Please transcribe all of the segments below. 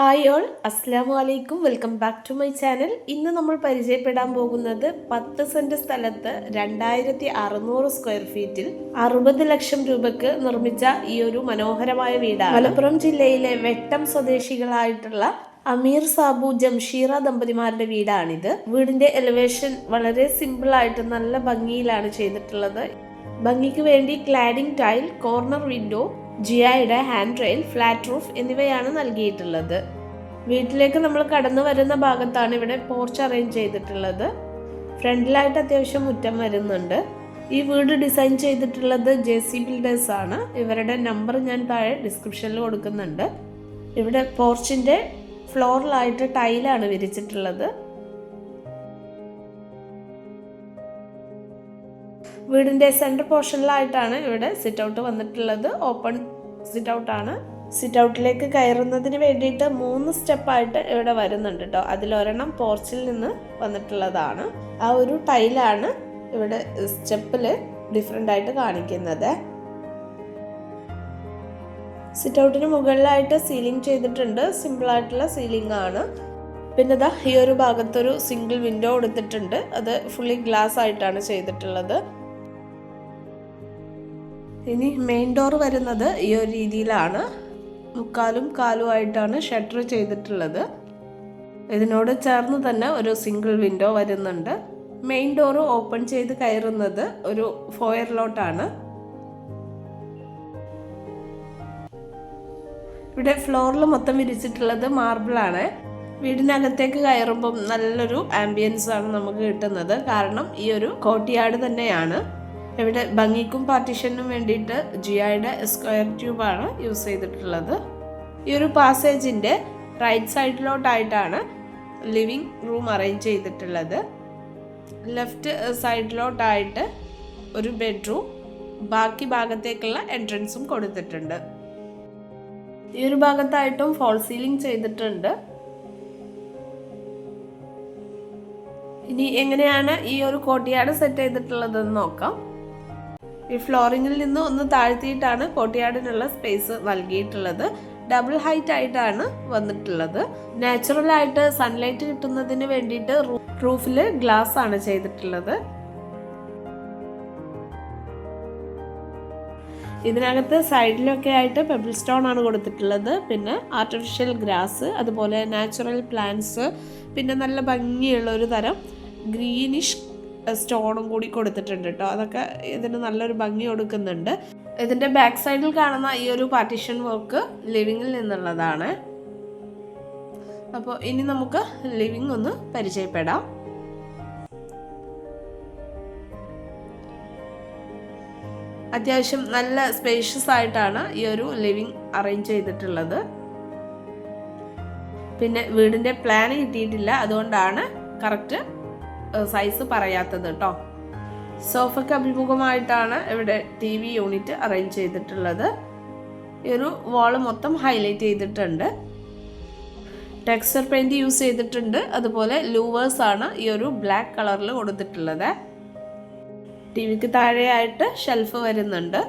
Hi all അസ്സാം വലൈക്കും welcome back to my channel ഇന്ന് നമ്മൾ പരിചയപ്പെടാൻ പോകുന്നത് പത്ത് സെന്റ് സ്ഥലത്ത് രണ്ടായിരത്തി അറുന്നൂറ് സ്ക്വയർ ഫീറ്റിൽ അറുപത് ലക്ഷം രൂപയ്ക്ക് നിർമ്മിച്ച ഈ ഒരു മനോഹരമായ വീടാണ്. മലപ്പുറം ജില്ലയിലെ വെട്ടം സ്വദേശികളായിട്ടുള്ള അമീർ സാബു ജംഷീറ ദമ്പതിമാരുടെ വീടാണിത്. വീടിന്റെ എലിവേഷൻ വളരെ സിമ്പിൾ ആയിട്ട് നല്ല ഭംഗിയിലാണ് ചെയ്തിട്ടുള്ളത്. ഭംഗിക്ക് വേണ്ടി ക്ലാഡിംഗ് ടൈൽ കോർണർ വിൻഡോ ജിയായുടെ ഹാൻഡ് റെയിൽ ഫ്ലാറ്റ് റൂഫ് എന്നിവയാണ് നൽകിയിട്ടുള്ളത്. വീട്ടിലേക്ക് നമ്മൾ കടന്നു വരുന്ന ഭാഗത്താണ് ഇവിടെ പോർച്ച് അറേഞ്ച് ചെയ്തിട്ടുള്ളത്. ഫ്രണ്ടിലായിട്ട് അത്യാവശ്യം മുറ്റം വരുന്നുണ്ട്. ഈ വീട് ഡിസൈൻ ചെയ്തിട്ടുള്ളത് ജെ സി ബിൽഡേഴ്സ് ആണ്. ഇവരുടെ നമ്പർ ഞാൻ താഴെ ഡിസ്ക്രിപ്ഷനിൽ കൊടുക്കുന്നുണ്ട്. ഇവിടെ പോർച്ചിന്റെ ഫ്ലോറിലായിട്ട് ടൈലാണ് വിരിച്ചിട്ടുള്ളത്. വീടിന്റെ സെന്റർ പോർഷനിലായിട്ടാണ് ഇവിടെ സിറ്റ് ഔട്ട് വന്നിട്ടുള്ളത്. ഓപ്പൺ സിറ്റ് ഔട്ടാണ് സിറ്റ് ഔട്ടിലേക്ക് കയറുന്നതിന് വേണ്ടിയിട്ട് മൂന്ന് സ്റ്റെപ്പായിട്ട് ഇവിടെ വരുന്നുണ്ട് കേട്ടോ അതിലൊരെണ്ണം പോർച്ചിൽ നിന്ന് വന്നിട്ടുള്ളതാണ്. ആ ഒരു ടൈലാണ് ഇവിടെ സ്റ്റെപ്പിൽ ഡിഫറെന്റ് ആയിട്ട് കാണിക്കുന്നത്. സിറ്റ് ഔട്ടിന് മുകളിലായിട്ട് സീലിംഗ് ചെയ്തിട്ടുണ്ട്. സിമ്പിൾ ആയിട്ടുള്ള സീലിംഗ് ആണ്. പിന്നെ ഇതാ ഈ ഒരു ഭാഗത്തൊരു സിംഗിൾ വിൻഡോ കൊടുത്തിട്ടുണ്ട് അത് ഫുള്ളി ഗ്ലാസ് ആയിട്ടാണ് ചെയ്തിട്ടുള്ളത്. ഇനി മെയിൻ ഡോർ വരുന്നത് ഈ ഒരു രീതിയിലാണ്. മുക്കാലും കാലുമായിട്ടാണ് ഷട്ടർ ചെയ്തിട്ടുള്ളത്. ഇതിനോട് ചേർന്ന് തന്നെ ഒരു സിംഗിൾ വിൻഡോ വരുന്നുണ്ട്. മെയിൻ ഡോർ ഓപ്പൺ ചെയ്ത് കയറുന്നത് ഒരു ഫോയറിലോട്ടാണ് ഇവിടെ ഫ്ലോറിൽ മൊത്തം വിരിച്ചിട്ടുള്ളത് മാർബിളാണ് വീടിനകത്തേക്ക് കയറുമ്പം നല്ലൊരു ആംബിയൻസ് ആണ് നമുക്ക് കിട്ടുന്നത്. കാരണം ഈ ഒരു കോട്ടിയാട് തന്നെയാണ്. ഇവിടെ ഭംഗിക്കും പാർട്ടീഷനും വേണ്ടിയിട്ട് ജിയായുടെ സ്ക്വയർ ട്യൂബാണ് യൂസ് ചെയ്തിട്ടുള്ളത്. ഈ ഒരു പാസേജിന്റെ റൈറ്റ് സൈഡിലോട്ടായിട്ടാണ് ലിവിങ് റൂം അറേഞ്ച് ചെയ്തിട്ടുള്ളത്. ലെഫ്റ്റ് സൈഡിലോട്ടായിട്ട് ഒരു ബെഡ്റൂം ബാക്കി ഭാഗത്തേക്കുള്ള എൻട്രൻസും കൊടുത്തിട്ടുണ്ട്. ഈ ഒരു ഭാഗത്തായിട്ടും ഫോൾ സീലിംഗ് ചെയ്തിട്ടുണ്ട്. ഇനി എങ്ങനെയാണ് ഈ ഒരു കോട്ടിയാട് സെറ്റ് ചെയ്തിട്ടുള്ളതെന്ന് നോക്കാം. ഈ ഫ്ലോറിങ്ങിൽ നിന്ന് ഒന്ന് താഴ്ത്തിയിട്ടാണ് കോട്ടിയാടിനുള്ള സ്പേസ് നൽകിയിട്ടുള്ളത്. ഡബിൾ ഹൈറ്റ് ആയിട്ടാണ് വന്നിട്ടുള്ളത്. നാച്ചുറൽ ആയിട്ട് സൺലൈറ്റ് കിട്ടുന്നതിന് വേണ്ടിയിട്ട് റൂഫിൽ ഗ്ലാസ് ആണ് ചെയ്തിട്ടുള്ളത്. ഇതിനകത്ത് സൈഡിലൊക്കെ ആയിട്ട് പെബിൾ സ്റ്റോൺ ആണ് കൊടുത്തിട്ടുള്ളത്. പിന്നെ ആർട്ടിഫിഷ്യൽ ഗ്രാസ് അതുപോലെ നാച്ചുറൽ പ്ലാന്റ്സ് പിന്നെ നല്ല ഭംഗിയുള്ള ഒരു തരം ഗ്രീനിഷ് സ്റ്റോണും കൂടി കൊടുത്തിട്ടുണ്ട് കേട്ടോ. അതൊക്കെ ഇതിന് നല്ലൊരു ഭംഗി കൊടുക്കുന്നുണ്ട്. ഇതിന്റെ ബാക്ക് സൈഡിൽ കാണുന്ന ഈ ഒരു പാർട്ടീഷൻ വർക്ക് ലിവിങ്ങിൽ നിന്നുള്ളതാണ്. അപ്പോൾ ഇനി നമുക്ക് ലിവിങ് ഒന്ന് പരിചയപ്പെടാം. അത്യാവശ്യം നല്ല സ്പേഷ്യസ് ആയിട്ടാണ് ഈ ഒരു ലിവിങ് അറേഞ്ച് ചെയ്തിട്ടുള്ളത്. പിന്നെ വീടിന്റെ പ്ലാൻ കിട്ടിയിട്ടില്ല. അതുകൊണ്ടാണ് കറക്റ്റ് സൈസ് പറയാത്തത് കേട്ടോ സോഫയ്ക്ക് അഭിമുഖമായിട്ടാണ് ഇവിടെ ടി വി യൂണിറ്റ് അറേഞ്ച് ചെയ്തിട്ടുള്ളത്. ഈ ഒരു വാൾ മൊത്തം ഹൈലൈറ്റ് ചെയ്തിട്ടുണ്ട്. ടെക്സ്ചർ പെയിന്റ് യൂസ് ചെയ്തിട്ടുണ്ട്. അതുപോലെ ലൂവേഴ്സ് ആണ് ഈ ഒരു ബ്ലാക്ക് കളറിൽ കൊടുത്തിട്ടുള്ളത്. ടി വിക്ക് താഴെയായിട്ട് ഷെൽഫ് വരുന്നുണ്ട്.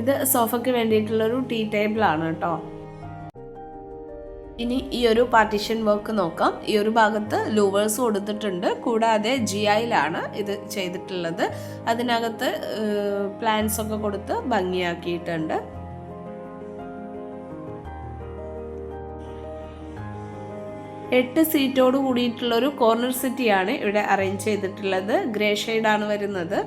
ഇത് സോഫയ്ക്ക് വേണ്ടിയിട്ടുള്ളൊരു ടീ ടേബിൾ ആണ് കേട്ടോ ഇനി ഈ ഒരു പാർട്ടീഷൻ വർക്ക് നോക്കാം. ഈ ഒരു ഭാഗത്ത് ലൂവേഴ്സ് കൊടുത്തിട്ടുണ്ട്. കൂടാതെ ജി ഐയിലാണ് ഇത് ചെയ്തിട്ടുള്ളത്. അതിനകത്ത് പ്ലാന്റ്സ് ഒക്കെ കൊടുത്ത് ഭംഗിയാക്കിയിട്ടുണ്ട്. എട്ട് സീറ്റോട് കൂടിയിട്ടുള്ള ഒരു കോർണർ സിറ്റിയാണ് ഇവിടെ അറേഞ്ച് ചെയ്തിട്ടുള്ളത്. ഗ്രേ ഷെയ്ഡാണ് വരുന്നത്.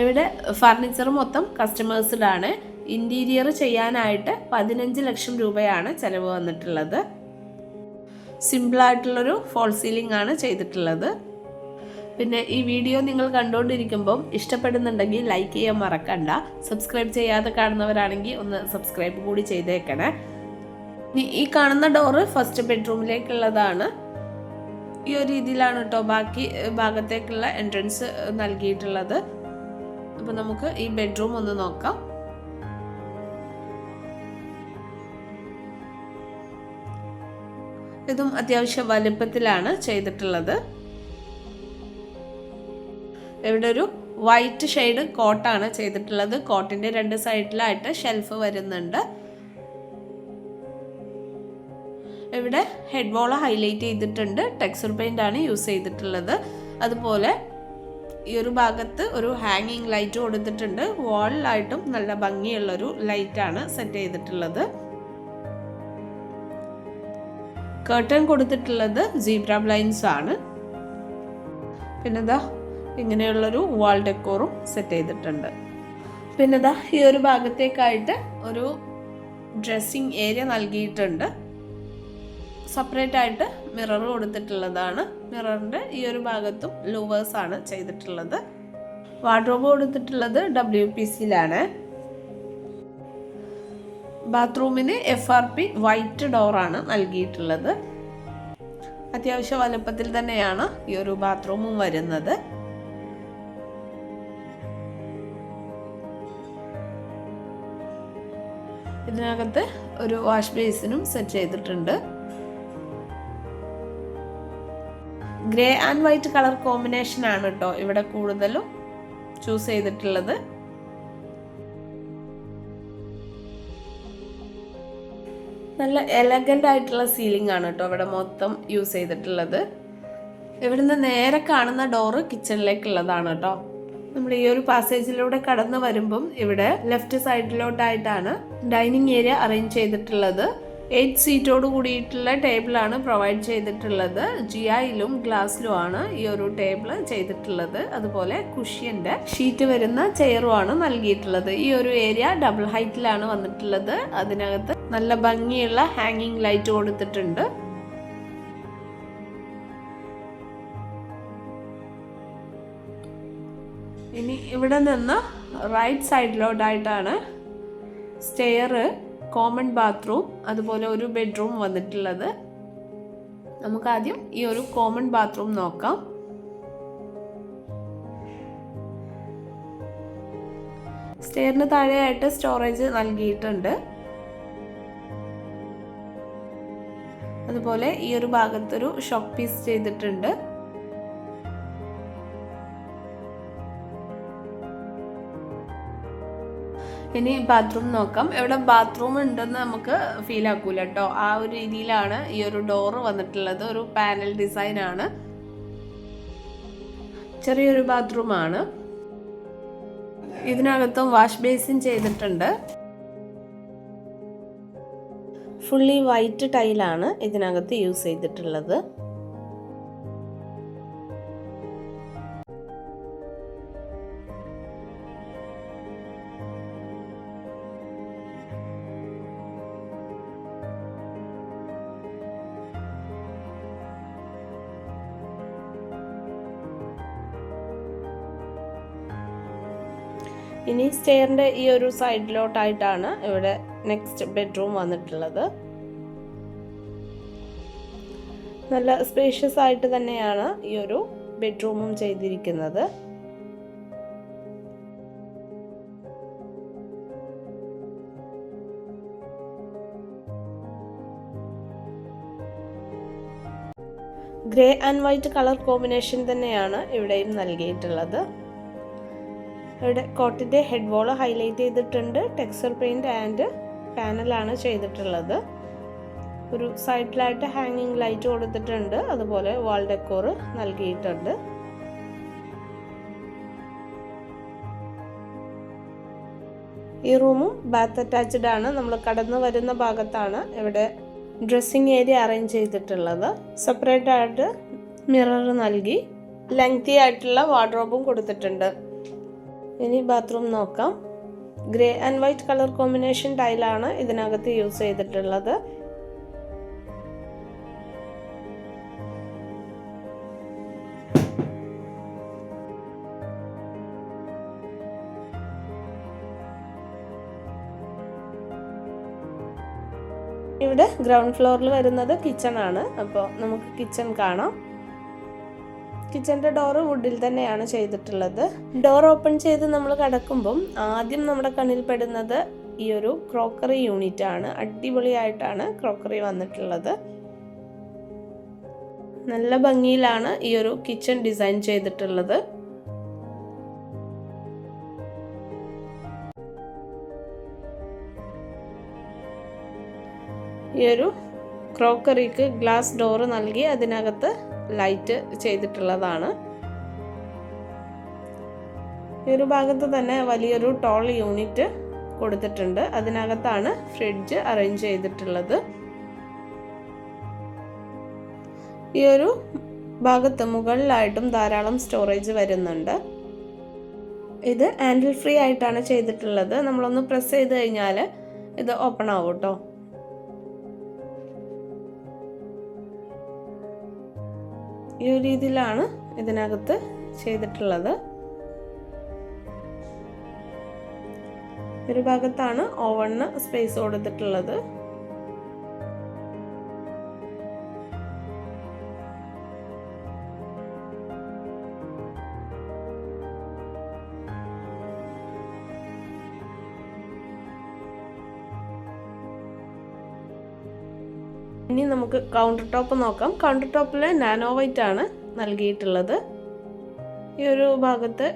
ഇവിടെ ഫർണിച്ചർ മൊത്തം കസ്റ്റമേഴ്സിലാണ് ഇന്റീരിയർ ചെയ്യാനായിട്ട് പതിനഞ്ച് ലക്ഷം രൂപയാണ് ചിലവ് വന്നിട്ടുള്ളത്. സിമ്പിളായിട്ടുള്ളൊരു ഫോൾ സീലിംഗ് ആണ് ചെയ്തിട്ടുള്ളത്. പിന്നെ ഈ വീഡിയോ നിങ്ങൾ കണ്ടുകൊണ്ടിരിക്കുമ്പം ഇഷ്ടപ്പെടുന്നുണ്ടെങ്കിൽ ലൈക്ക് ചെയ്യാൻ മറക്കണ്ട. സബ്സ്ക്രൈബ് ചെയ്യാതെ കാണുന്നവരാണെങ്കിൽ ഒന്ന് സബ്സ്ക്രൈബ് കൂടി ചെയ്തേക്കണേ. ഈ കാണുന്ന ഡോറ് ഫസ്റ്റ് ബെഡ്റൂമിലേക്കുള്ളതാണ് ഈ ഒരു രീതിയിലാണ് കേട്ടോ ബാക്കി ഭാഗത്തേക്കുള്ള എൻട്രൻസ് നൽകിയിട്ടുള്ളത്. അപ്പോൾ നമുക്ക് ഈ ബെഡ്റൂം ഒന്ന് നോക്കാം. ഇതും അത്യാവശ്യം വലുപ്പത്തിലാണ് ചെയ്തിട്ടുള്ളത്. ഇവിടെ ഒരു വൈറ്റ് ഷെയ്ഡ് കോട്ടാണ് ചെയ്തിട്ടുള്ളത്. കോട്ടിന്റെ രണ്ട് സൈഡിലായിട്ട് ഷെൽഫ് വരുന്നുണ്ട്. ഇവിടെ ഹെഡ് ബോൾ ഹൈലൈറ്റ് ചെയ്തിട്ടുണ്ട്. ടെക്സ്ചർ പെയിന്റ് ആണ് യൂസ് ചെയ്തിട്ടുള്ളത്. അതുപോലെ ഈ ഒരു ഭാഗത്ത് ഒരു ഹാങ്ങിങ് ലൈറ്റ് കൊടുത്തിട്ടുണ്ട്. വാളിലായിട്ടും നല്ല ഭംഗിയുള്ളൊരു ലൈറ്റാണ് സെറ്റ് ചെയ്തിട്ടുള്ളത്. കേർട്ടൺ കൊടുത്തിട്ടുള്ളത് സീബ്ര ബ്ലൈൻസ് ആണ്. പിന്നെ ഇതാ ഇങ്ങനെയുള്ളൊരു വാൾ ഡെക്കോറും സെറ്റ് ചെയ്തിട്ടുണ്ട്. പിന്നെ ഇതാ ഈ ഒരു ഭാഗത്തേക്കായിട്ട് ഒരു ഡ്രസ്സിങ് ഏരിയ നൽകിയിട്ടുണ്ട്. സെപ്പറേറ്റ് ആയിട്ട് മിറർ കൊടുത്തിട്ടുള്ളതാണ്. മിററിന്റെ ഈ ഒരു ഭാഗത്തും ലൂവേഴ്സ് ആണ് ചെയ്തിട്ടുള്ളത്. വാർഡ്രോബ് കൊടുത്തിട്ടുള്ളത് ഡബ്ല്യു പി സിയിലാണ് ബാത്റൂമിന് എഫ് ആർ പി വൈറ്റ് ഡോറാണ് നൽകിയിട്ടുള്ളത്. അത്യാവശ്യ വലുപ്പത്തിൽ തന്നെയാണ് ഈ ഒരു ബാത്റൂമും വരുന്നത്. ഇതിനകത്ത് ഒരു വാഷ് ബേസിനും സെറ്റ് ചെയ്തിട്ടുണ്ട്. Grey and white colour combination ആണ് കേട്ടോ ഇവിടെ കൂടുതലും ചൂസ് ചെയ്തിട്ടുള്ളത്. നല്ല എലഗന്റ് ആയിട്ടുള്ള സീലിംഗ് ആണ് കേട്ടോ ഇവിടെ മൊത്തം യൂസ് ചെയ്തിട്ടുള്ളത്. ഇവിടുന്ന് നേരെ കാണുന്ന ഡോറ് കിച്ചണിലേക്കുള്ളതാണ് കേട്ടോ നമ്മൾ ഈ ഒരു പാസേജിലൂടെ കടന്നു വരുമ്പം ഇവിടെ ലെഫ്റ്റ് സൈഡിലോട്ടായിട്ടാണ് ഡൈനിങ് ഏരിയ അറേഞ്ച് ചെയ്തിട്ടുള്ളത്. എയ്റ്റ് സീറ്റോട് കൂടിയിട്ടുള്ള ടേബിളാണ് പ്രൊവൈഡ് ചെയ്തിട്ടുള്ളത്. ജിയായിലും ഗ്ലാസ്സിലുമാണ് ഈ ഒരു ടേബിൾ ചെയ്തിട്ടുള്ളത്. അതുപോലെ കുഷ്യന്റെ ഷീറ്റ് വരുന്ന ചെയറുമാണ് നൽകിയിട്ടുള്ളത്. ഈ ഒരു ഏരിയ ഡബിൾ ഹൈറ്റിലാണ് വന്നിട്ടുള്ളത്. അതിനകത്ത് നല്ല ഭംഗിയുള്ള ഹാങ്ങിങ് ലൈറ്റ് കൊടുത്തിട്ടുണ്ട്. ഇനി ഇവിടെ നിന്ന് റൈറ്റ് സൈഡിലോട്ടായിട്ടാണ് സ്റ്റെയർ കോമൺ ബാത്റൂം അതുപോലെ ഒരു ബെഡ്റൂം വന്നിട്ടുള്ളത്. നമുക്കാദ്യം ഈ ഒരു കോമൺ ബാത്റൂം നോക്കാം. സ്റ്റെയറിന് താഴെയായിട്ട് സ്റ്റോറേജ് നൽകിയിട്ടുണ്ട്. അതുപോലെ ഈ ഒരു ഭാഗത്തൊരു ഷോക്ക് പീസ് ചെയ്തിട്ടുണ്ട്. ഇനി ബാത്റൂം നോക്കാം. ഇവിടെ ബാത്റൂം ഉണ്ടെന്ന് നമുക്ക് ഫീൽ ആക്കൂല കേട്ടോ ആ ഒരു രീതിയിലാണ് ഈ ഒരു ഡോറ് വന്നിട്ടുള്ളത്. ഒരു പാനൽ ഡിസൈൻ ആണ്. ചെറിയൊരു ബാത്റൂമാണ് ഇതിനകത്തും വാഷ് ബേസിൻ ചെയ്തിട്ടുണ്ട്. ഫുള്ളി വൈറ്റ് ടൈലാണ് ഇതിനകത്ത് യൂസ് ചെയ്തിട്ടുള്ളത്. സ്റ്റെയറിന്റെ ഈ ഒരു സൈഡിലോട്ടായിട്ടാണ് ഇവിടെ നെക്സ്റ്റ് ബെഡ്റൂം വന്നിട്ടുള്ളത്. നല്ല സ്പേഷ്യസ് ആയിട്ട് തന്നെയാണ് ഈ ഒരു ബെഡ്റൂമും ചെയ്തിരിക്കുന്നത്. Grey and white colour combination തന്നെയാണ് ഇവിടെയും നൽകിയിട്ടുള്ളത്. ഇവിടെ കോട്ടിന്റെ ഹെഡ് വോൾ ഹൈലൈറ്റ് ചെയ്തിട്ടുണ്ട്. ടെക്സ്ചർ പെയിന്റ് ആൻഡ് പാനലാണ് ചെയ്തിട്ടുള്ളത്. ഒരു സൈഡിലായിട്ട് ഹാങ്ങിങ് ലൈറ്റ് കൊടുത്തിട്ടുണ്ട്. അതുപോലെ വാൾ ഡെക്കോർ നൽകിയിട്ടുണ്ട്. ഈ റൂമും ബാത്ത് അറ്റാച്ച്ഡ് ആണ്. നമ്മൾ കടന്നു വരുന്ന ഭാഗത്താണ് ഇവിടെ ഡ്രസ്സിങ് ഏരിയ അറേഞ്ച് ചെയ്തിട്ടുള്ളത്. സെപ്പറേറ്റ് ആയിട്ട് മിറർ നൽകി. ലെങ്തി ആയിട്ടുള്ള വാർഡ്രോബും കൊടുത്തിട്ടുണ്ട്. ഇനി ബാത്റൂം നോക്കാം. Grey and white colour combination ടൈലാണ് ഇതിനകത്ത് യൂസ് ചെയ്തിട്ടുള്ളത്. ഇവിടെ ഗ്രൗണ്ട് ഫ്ലോറിൽ വരുന്നത് കിച്ചൺ ആണ്. അപ്പോൾ നമുക്ക് കിച്ചൺ കാണാം. കിച്ചന്റെ ഡോറ് വുഡിൽ തന്നെയാണ് ചെയ്തിട്ടുള്ളത്. ഡോർ ഓപ്പൺ ചെയ്ത് നമ്മൾ കിടക്കുമ്പം ആദ്യം നമ്മുടെ കണ്ണിൽ പെടുന്നത് ഈ ഒരു ക്രോക്കറി യൂണിറ്റ് ആണ്. അടിപൊളിയായിട്ടാണ് ക്രോക്കറി വന്നിട്ടുള്ളത്. നല്ല ഭംഗിയിലാണ് ഈ ഒരു കിച്ചൺ ഡിസൈൻ ചെയ്തിട്ടുള്ളത്. ഈ ഒരു ക്രോക്കറിക്ക് ഗ്ലാസ് ഡോറ് നൽകി അതിനകത്ത് ലൈറ്റ് ചെയ്തിട്ടുള്ളതാണ്. ഈ ഒരു ഭാഗത്ത് തന്നെ വലിയൊരു ടോൾ യൂണിറ്റ് കൊടുത്തിട്ടുണ്ട്. അതിനകത്താണ് ഫ്രിഡ്ജ് അറേഞ്ച് ചെയ്തിട്ടുള്ളത്. ഈ ഒരു ഭാഗത്ത് മുകളിലായിട്ടും ധാരാളം സ്റ്റോറേജ് വരുന്നുണ്ട്. ഇത് ഹാൻഡിൽ ഫ്രീ ആയിട്ടാണ് ചെയ്തിട്ടുള്ളത്. നമ്മളൊന്ന് പ്രസ് ചെയ്ത് കഴിഞ്ഞാൽ ഇത് ഓപ്പൺ ആവും കേട്ടോ. ഈ ഒരു രീതിയിലാണ് ഇതിനകത്ത് ചെയ്തിട്ടുള്ളത്. ഒരു ഭാഗത്താണ് ഓവണിന് സ്പേസ് കൊടുത്തിട്ടുള്ളത്. ഇനി നമുക്ക് കൗണ്ടർ ടോപ്പ് നോക്കാം. കൗണ്ടർ ടോപ്പിൽ നാനോ വൈറ്റ് ആണ് നൽകിയിട്ടുള്ളത്. ഈ ഒരു ഭാഗത്ത്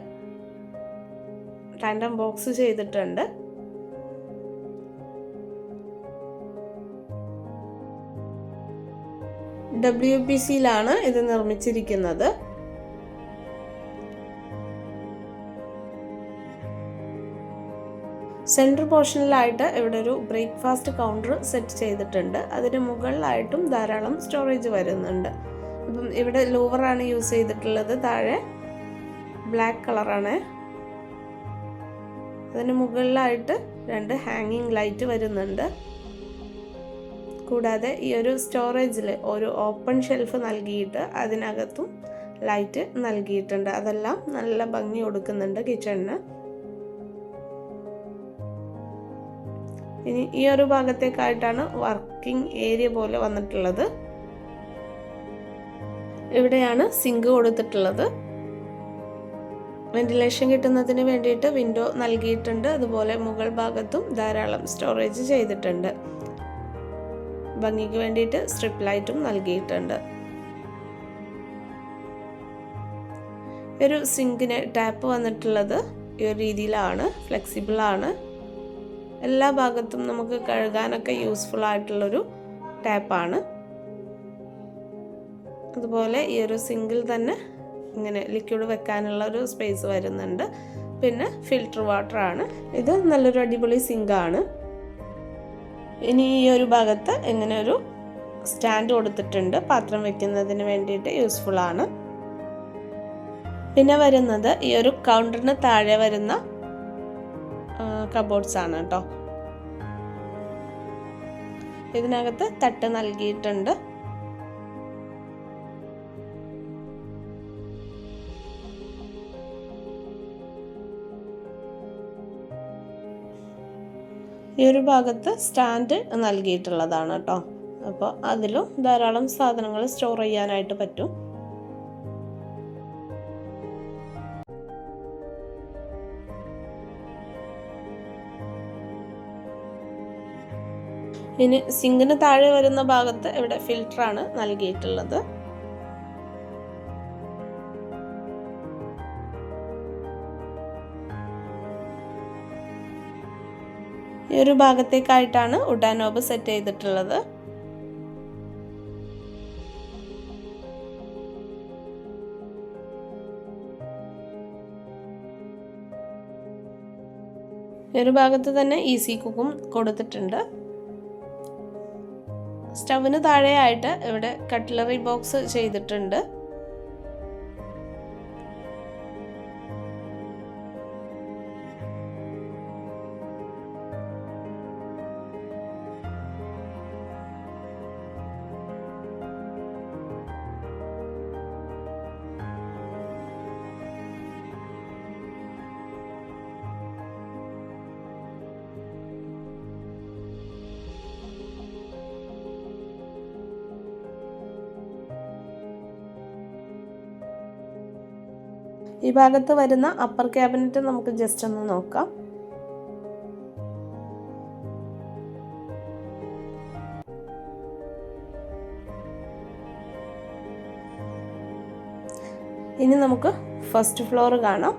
ടാൻഡം ബോക്സ് ചെയ്തിട്ടുണ്ട്. ഡബ്ല്യു പി സിയിലാണ് ഇത് നിർമ്മിച്ചിരിക്കുന്നത്. സെൻട്രൽ പോർഷനിലായിട്ട് ഇവിടെ ഒരു ബ്രേക്ക്ഫാസ്റ്റ് കൗണ്ടർ സെറ്റ് ചെയ്തിട്ടുണ്ട്. അതിന് മുകളിലായിട്ടും ധാരാളം സ്റ്റോറേജ് വരുന്നുണ്ട്. അപ്പം ഇവിടെ ലൂവറാണ് യൂസ് ചെയ്തിട്ടുള്ളത്. താഴെ ബ്ലാക്ക് കളറാണ്. അതിന് മുകളിലായിട്ട് രണ്ട് ഹാങ്ങിങ് ലൈറ്റ് വരുന്നുണ്ട്. കൂടാതെ ഈ ഒരു സ്റ്റോറേജിൽ ഒരു ഓപ്പൺ ഷെൽഫ് നൽകിയിട്ട് അതിനകത്തും ലൈറ്റ് നൽകിയിട്ടുണ്ട്. അതെല്ലാം നല്ല ഭംഗി കൊടുക്കുന്നുണ്ട് കിച്ചണിന്. ഇനി ഈ ഒരു ഭാഗത്തേക്കായിട്ടാണ് വർക്കിംഗ് ഏരിയ പോലെ വന്നിട്ടുള്ളത്. ഇവിടെയാണ് സിങ്ക് കൊടുത്തിട്ടുള്ളത്. വെന്റിലേഷൻ കിട്ടുന്നതിന് വേണ്ടിയിട്ട് വിൻഡോ നൽകിയിട്ടുണ്ട്. അതുപോലെ മുകൾ ഭാഗത്തും ധാരാളം സ്റ്റോറേജ് ചെയ്തിട്ടുണ്ട്. ഭംഗിക്ക് വേണ്ടിയിട്ട് സ്ട്രിപ്പ് ലൈറ്റും നൽകിയിട്ടുണ്ട്. ഒരു സിങ്കിന് ടാപ്പ് വന്നിട്ടുള്ളത് ഈ ഒരു രീതിയിലാണ് ഫ്ലെക്സിബിൾ ആണ് എല്ലാ ഭാഗത്തും നമുക്ക് കഴുകാനൊക്കെ യൂസ്ഫുൾ ആയിട്ടുള്ളൊരു ടാപ്പാണ് അതുപോലെ ഈ ഒരു സിങ്കിൽ തന്നെ ഇങ്ങനെ ലിക്വിഡ് വെക്കാനുള്ള ഒരു സ്പേസ് വരുന്നുണ്ട്. പിന്നെ ഫിൽറ്റർ വാട്ടർ ആണ്. ഇത് നല്ലൊരു അടിപൊളി സിങ്കാണ് ഇനി ഈ ഒരു ഭാഗത്ത് ഇങ്ങനെ ഒരു സ്റ്റാൻഡ് കൊടുത്തിട്ടുണ്ട്. പാത്രം വെക്കുന്നതിന് വേണ്ടിയിട്ട് യൂസ്ഫുൾ ആണ്. പിന്നെ വരുന്നത് ഈ ഒരു കൗണ്ടറിന് താഴെ വരുന്ന കബോർഡ്സ് ആണ് കേട്ടോ ഇതിനകത്ത് തട്ട് നൽകിയിട്ടുണ്ട്. ഈ ഒരു ഭാഗത്ത് സ്റ്റാൻഡ് നൽകിയിട്ടുള്ളതാണ് കേട്ടോ അപ്പോൾ അതിലും ധാരാളം സാധനങ്ങൾ സ്റ്റോർ ചെയ്യാനായിട്ട് പറ്റും. ഇനി സിങ്കിന് താഴെ വരുന്ന ഭാഗത്ത് ഇവിടെ ഫിൽറ്ററാണ് നൽകിയിട്ടുള്ളത്. ഈ ഒരു ഭാഗത്തേക്കായിട്ടാണ് ഉഡാനോബ് സെറ്റ് ചെയ്തിട്ടുള്ളത്. ഒരു ഭാഗത്ത് തന്നെ ഈസി കുക്കും കൊടുത്തിട്ടുണ്ട്. സ്റ്റവിന് താഴെയായിട്ട് ഇവിടെ കട്ട്ലറി ബോക്സ് ചെയ്തിട്ടുണ്ട്. ഈ ഭാഗത്ത് വരുന്ന അപ്പർ ക്യാബിനറ്റ് നമുക്ക് ജസ്റ്റ് ഒന്ന് നോക്കാം. ഇനി നമുക്ക് ഫസ്റ്റ് ഫ്ലോർ കാണാം.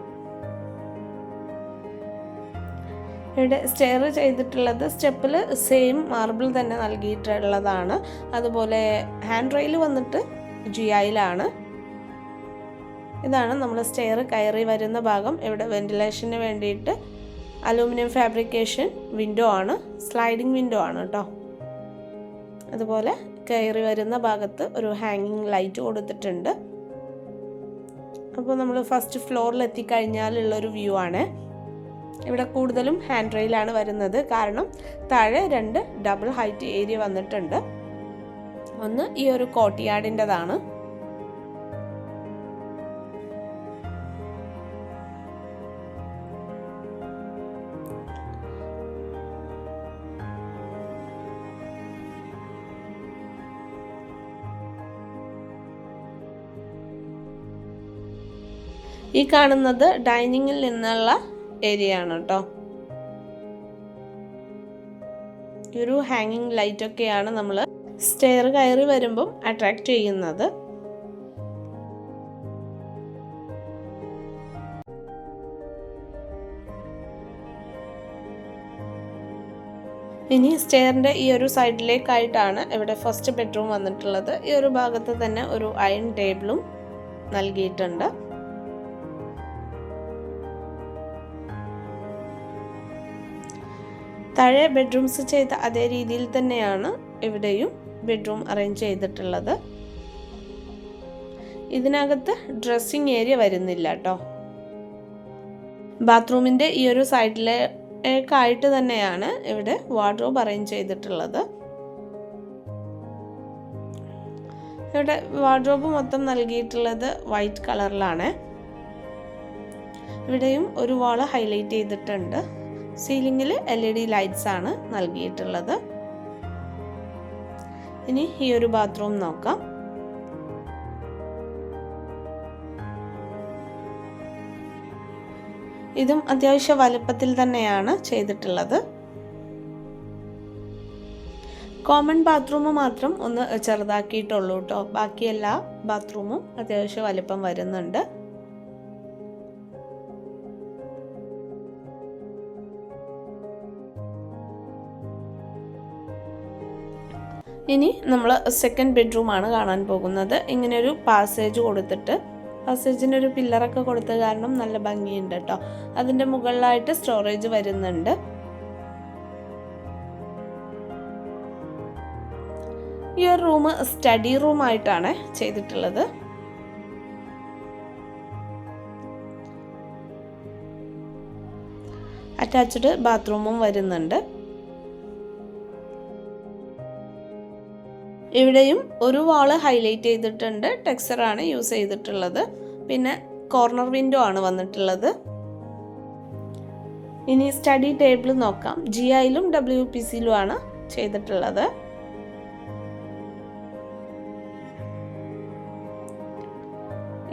ഇവിടെ സ്റ്റെയർ ചെയ്തിട്ടുള്ളത് സ്റ്റെപ്പിൽ സെയിം മാർബിൾ തന്നെ നൽകിയിട്ടുള്ളതാണ്. അതുപോലെ ഹാൻഡ് റെയിൽ വന്നിട്ട് ജിയായിലാണ് ഇതാണ് നമ്മൾ സ്റ്റെയർ കയറി വരുന്ന ഭാഗം. ഇവിടെ വെന്റിലേഷന് വേണ്ടിയിട്ട് അലൂമിനിയം ഫാബ്രിക്കേഷൻ വിൻഡോ ആണ്. സ്ലൈഡിംഗ് വിൻഡോ ആണ് കേട്ടോ. അതുപോലെ കയറി വരുന്ന ഭാഗത്ത് ഒരു ഹാങ്ങിങ് ലൈറ്റ് കൊടുത്തിട്ടുണ്ട്. അപ്പോൾ നമ്മൾ ഫസ്റ്റ് ഫ്ലോറിൽ എത്തിക്കഴിഞ്ഞാലുള്ളൊരു വ്യൂ ആണ്. ഇവിടെ കൂടുതലും ഹാൻഡ് റെയിലാണ് വരുന്നത്. കാരണം താഴെ രണ്ട് ഡബിൾ ഹൈറ്റ് ഏരിയ വന്നിട്ടുണ്ട്. ഒന്ന് ഈ ഒരു കോട്ടിയാടിന്റെതാണ് ഈ കാണുന്നത് ഡൈനിങ്ങിൽ നിന്നുള്ള ഏരിയ ആണ് കേട്ടോ ഒരു ഹാങ്ങിങ് ലൈറ്റ് ഒക്കെയാണ് നമ്മൾ സ്റ്റെയർ കയറി വരുമ്പം അട്രാക്റ്റ് ചെയ്യുന്നത്. ഇനി സ്റ്റെയറിന്റെ ഈ ഒരു സൈഡിലേക്കായിട്ടാണ് ഇവിടെ ഫസ്റ്റ് ബെഡ്റൂം വന്നിട്ടുള്ളത്. ഈ ഒരു ഭാഗത്ത് തന്നെ ഒരു അയൺ ടേബിളും നൽകിയിട്ടുണ്ട്. താഴെ ബെഡ്റൂംസ് ചെയ്ത അതേ രീതിയിൽ തന്നെയാണ് ഇവിടെയും ബെഡ്റൂം അറേഞ്ച് ചെയ്തിട്ടുള്ളത്. ഇതിനകത്ത് ഡ്രസ്സിംഗ് ഏരിയ വരുന്നില്ല കേട്ടോ ബാത്റൂമിന്റെ ഈ ഒരു സൈഡിലേക്കായിട്ട് തന്നെയാണ് ഇവിടെ വാർഡ്രോബ് അറേഞ്ച് ചെയ്തിട്ടുള്ളത്. ഇവിടെ വാർഡ്രോബ് മൊത്തം നൽകിയിട്ടുള്ളത് വൈറ്റ് കളറിലാണ് ഇവിടെയും ഒരു വാൾ ഹൈലൈറ്റ് ചെയ്തിട്ടുണ്ട്. സീലിംഗിൽ എൽ ഇ ഡി ലൈറ്റ്സ് ആണ് നൽകിയിട്ടുള്ളത്. ഇനി ഈ ഒരു ബാത്റൂം നോക്കാം. ഇതും അത്യാവശ്യ വലുപ്പത്തിൽ തന്നെയാണ് ചെയ്തിട്ടുള്ളത്. കോമൺ ബാത്റൂം മാത്രം ഒന്ന് ചെറുതാക്കിയിട്ടുള്ളൂ കേട്ടോ. ബാക്കി എല്ലാ ബാത്റൂമും അത്യാവശ്യ വലുപ്പം വരുന്നുണ്ട്. ഇനി നമ്മൾ സെക്കൻഡ് ബെഡ്റൂമാണ് കാണാൻ പോകുന്നത്. ഇങ്ങനെ ഒരു പാസേജ് കൊടുത്തിട്ട് പാസേജിന് ഒരു പില്ലറൊക്കെ കൊടുത്ത കാരണം നല്ല ഭംഗിയുണ്ട് കേട്ടോ അതിന്റെ മുകളിലായിട്ട് സ്റ്റോറേജ് വരുന്നുണ്ട്. ഈ ഒരു റൂം സ്റ്റഡി റൂം ആയിട്ടാണ് ചെയ്തിട്ടുള്ളത്. അറ്റാച്ച്ഡ് ബാത്റൂമും വരുന്നുണ്ട്. ഇവിടെയും ഒരു വാൾ ഹൈലൈറ്റ് ചെയ്തിട്ടുണ്ട്. ടെക്സ്ചറാണ് യൂസ് ചെയ്തിട്ടുള്ളത്. പിന്നെ കോർണർ വിൻഡോ ആണ് വന്നിട്ടുള്ളത്. ഇനി സ്റ്റഡി ടേബിൾ നോക്കാം. ജി ഐയിലും ഡബ്ല്യു പി സിയിലും ആണ് ചെയ്തിട്ടുള്ളത്.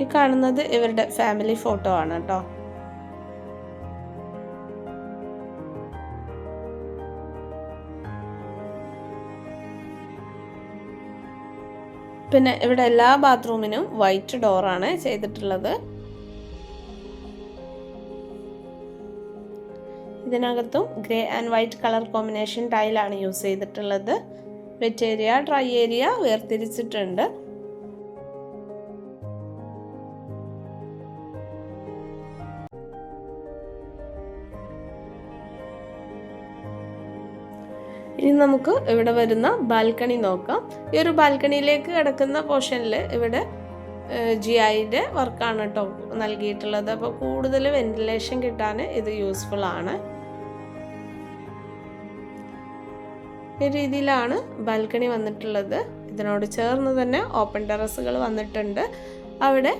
ഈ കാണുന്നത് ഇവരുടെ ഫാമിലി ഫോട്ടോ ആണ് കേട്ടോ പിന്നെ ഇവിടെ എല്ലാ ബാത്റൂമിനും വൈറ്റ് ഡോറാണ് ചെയ്തിട്ടുള്ളത്. ഇതിനകത്തും grey and white colour combination ടൈലാണ് യൂസ് ചെയ്തിട്ടുള്ളത്. വെറ്റ് ഏരിയ ഡ്രൈ ഏരിയ വേർതിരിച്ചിട്ടുണ്ട്. ഇനി നമുക്ക് ഇവിടെ വരുന്ന ബാൽക്കണി നോക്കാം. ഈ ഒരു ബാൽക്കണിയിലേക്ക് കിടക്കുന്ന പോർഷനിൽ ഇവിടെ ജി ഐന്റെ വർക്കാണ് കേട്ടോ നൽകിയിട്ടുള്ളത്. അപ്പോൾ കൂടുതൽ വെന്റിലേഷൻ കിട്ടാൻ ഇത് യൂസ്ഫുൾ ആണ്. ഈ രീതിയിലാണ് ബാൽക്കണി വന്നിട്ടുള്ളത്. ഇതിനോട് ചേർന്ന് തന്നെ ഓപ്പൺ ടെറസുകൾ വന്നിട്ടുണ്ട്. അവിടെ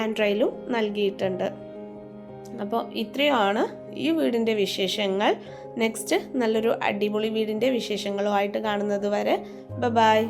ആൻഡ്രൈലും നൽകിയിട്ടുണ്ട്. അപ്പോൾ ഇത്രയുമാണ് ഈ വീടിന്റെ വിശേഷങ്ങൾ. നെക്സ്റ്റ് നല്ലൊരു അടിപൊളി വീടിന്റെ വിശേഷങ്ങളുമായിട്ട് കാണുന്നത് വരെ ബ ബായ്